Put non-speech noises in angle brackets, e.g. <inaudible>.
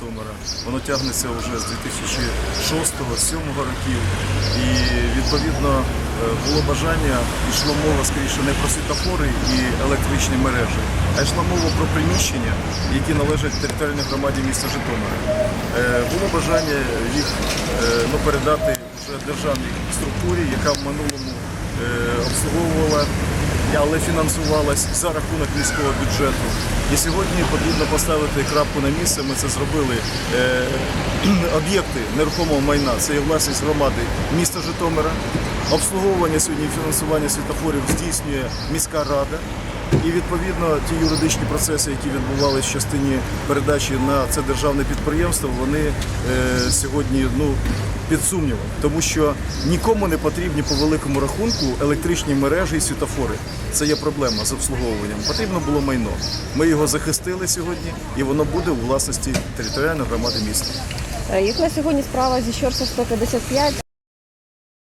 Житомира. Воно тягнеться вже з 2006-2007 років. І відповідно е, було бажання, йшло мова скоріше не про світофори і електричні мережі, а йшла мова про приміщення, які належать територіальній громаді міста Житомира. Е, Було бажання їх е, ну, передати вже державній структурі, яка в минулому обслуговувала але фінансувалась за рахунок міського бюджету. І сьогодні потрібно поставити крапку на місце. Ми це зробили. Е, <clears throat> об'єкти нерухомого майна це є власність громади міста Житомира. Обслуговування сьогодні фінансування світофорів здійснює міська рада. І відповідно ті юридичні процеси, які відбувалися в частині передачі на це державне підприємство, вони е, сьогодні ну під сумнівом, тому що нікому не потрібні по великому рахунку електричні мережі і світофори. Це є проблема з обслуговуванням. Потрібно було майно. Ми його захистили сьогодні, і воно буде у власності територіальної громади міста. Е, Як на сьогодні справа зі Щорса 155